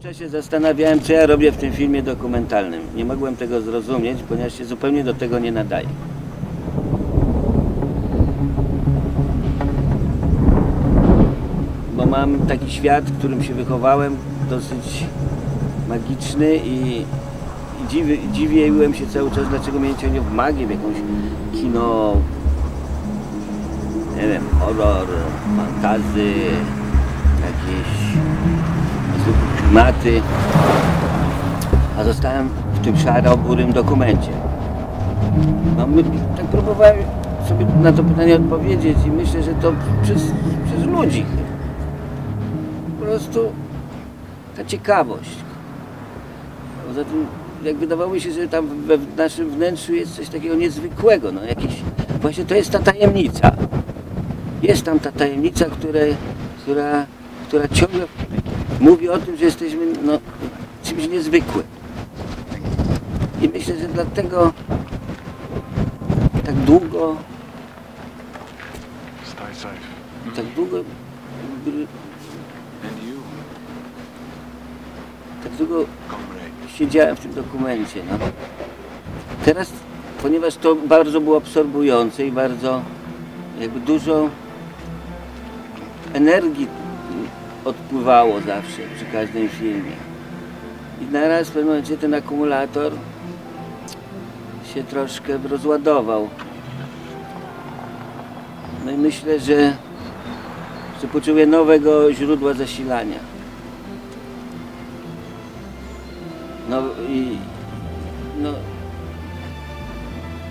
W czasie zastanawiałem, co ja robię w tym filmie dokumentalnym. Nie mogłem tego zrozumieć, ponieważ się zupełnie do tego nie nadaje. Bo mam taki świat, w którym się wychowałem, dosyć magiczny i dziwi, dziwiłem się cały czas, dlaczego mnie ciągnie w magię, w jakąś kino, nie wiem, horror, fantazy, jakieś klimaty. A zostałem w tym szaro-burym dokumencie. No, my, tak próbowałem sobie na to pytanie odpowiedzieć i myślę, że to przez, przez ludzi. Po prostu ta ciekawość. Poza tym, jak wydawało mi się, że tam we w naszym wnętrzu jest coś takiego niezwykłego, no jakieś, właśnie to jest ta tajemnica. Jest tam ta tajemnica, której, która, która ciągle mówi o tym, że jesteśmy no, czymś niezwykłym. I myślę, że dlatego tak długo, tak długo, tak długo siedziałem w tym dokumencie. No. Teraz, ponieważ to bardzo było absorbujące i bardzo jakby dużo energii odpływało zawsze przy każdym filmie. I naraz w pewnym momencie ten akumulator się troszkę rozładował. No i myślę, że, że potrzebuję nowego źródła zasilania. No i, no,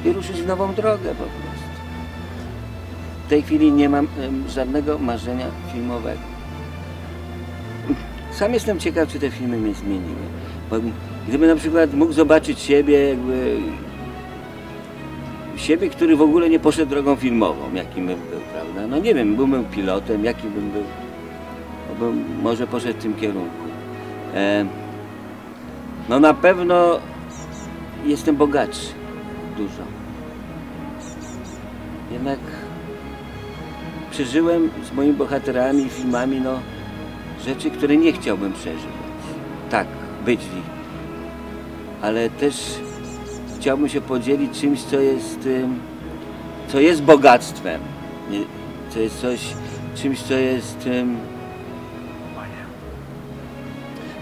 i ruszyć w nową drogę po prostu. W tej chwili nie mam żadnego marzenia filmowego. Sam jestem ciekaw, czy te filmy mnie zmieniły. Bo na przykład mógł zobaczyć siebie, jakby siebie, który w ogóle nie poszedł drogą filmową, jakim bym był, prawda? No nie wiem, byłbym pilotem, jaki bym był. No bym może poszedł w tym kierunku. E, no na pewno jestem bogatszy. Dużo. Jednak przeżyłem z moimi bohaterami filmami no, rzeczy, które nie chciałbym przeżywać. Tak, być w nich. Ale też chciałbym się podzielić czymś, co jest, co jest bogactwem. Co jest coś, czymś, co jest,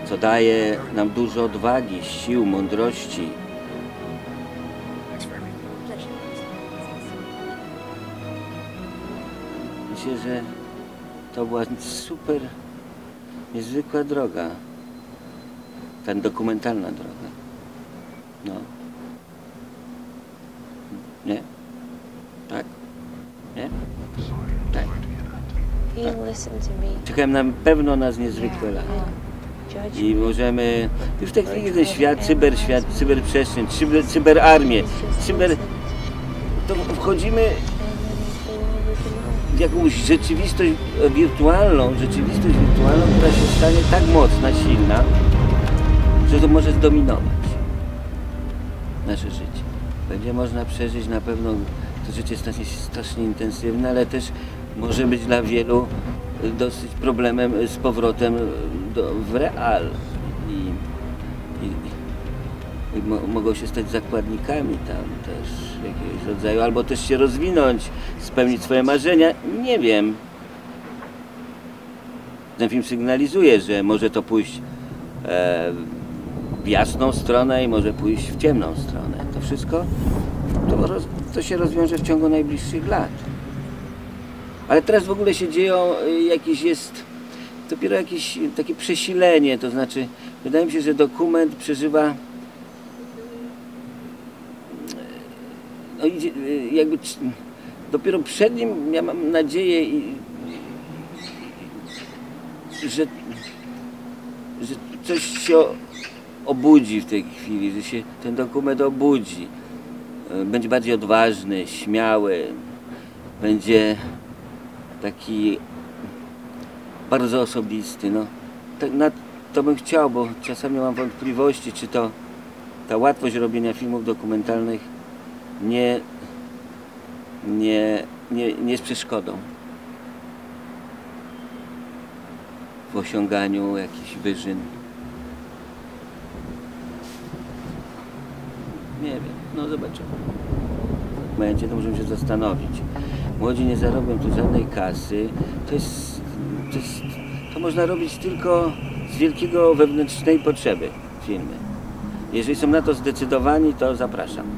co daje nam dużo odwagi, sił, mądrości. Myślę, że to była super, niezwykła droga. Ta dokumentalna droga. No. Nie? Tak? Nie? Tak. Me. Czekają nam pewno nas niezwykłe lata. I możemy, już w tej chwili ten świat, cyberświat, cyberprzestrzeń, cyber, cyberarmię, cyber, to wchodzimy jakąś rzeczywistość wirtualną, rzeczywistość wirtualną, która się stanie tak mocna, silna, że to może zdominować nasze życie. Będzie można przeżyć na pewno, to życie stanie się strasznie intensywne, ale też może być dla wielu dosyć problemem z powrotem do, w real. Mo, mogą się stać zakładnikami tam też jakiegoś rodzaju, albo też się rozwinąć, spełnić swoje marzenia. Nie wiem. Ten film sygnalizuje, że może to pójść e, w jasną stronę i może pójść w ciemną stronę. To wszystko to, roz, to się rozwiąże w ciągu najbliższych lat. Ale teraz w ogóle się dzieją, y, jakieś jest dopiero jakieś takie przesilenie, to znaczy wydaje mi się, że dokument przeżywa idzie, y, jakby dopiero przed nim ja mam nadzieję, że, że coś się obudzi w tej chwili, że się ten dokument obudzi. Y, Będzie bardziej odważny, śmiały, będzie taki bardzo osobisty. No. Na to bym chciał, bo czasami mam wątpliwości, czy to ta łatwość robienia filmów dokumentalnych nie, nie, nie, nie z przeszkodą w osiąganiu jakichś wyżyn. Nie wiem, no zobaczymy. W momencie to możemy się zastanowić. Młodzi nie zarobią tu żadnej kasy. To jest, to jest, to można robić tylko z wielkiego wewnętrznej potrzeby filmy. Jeżeli są na to zdecydowani, to zapraszam.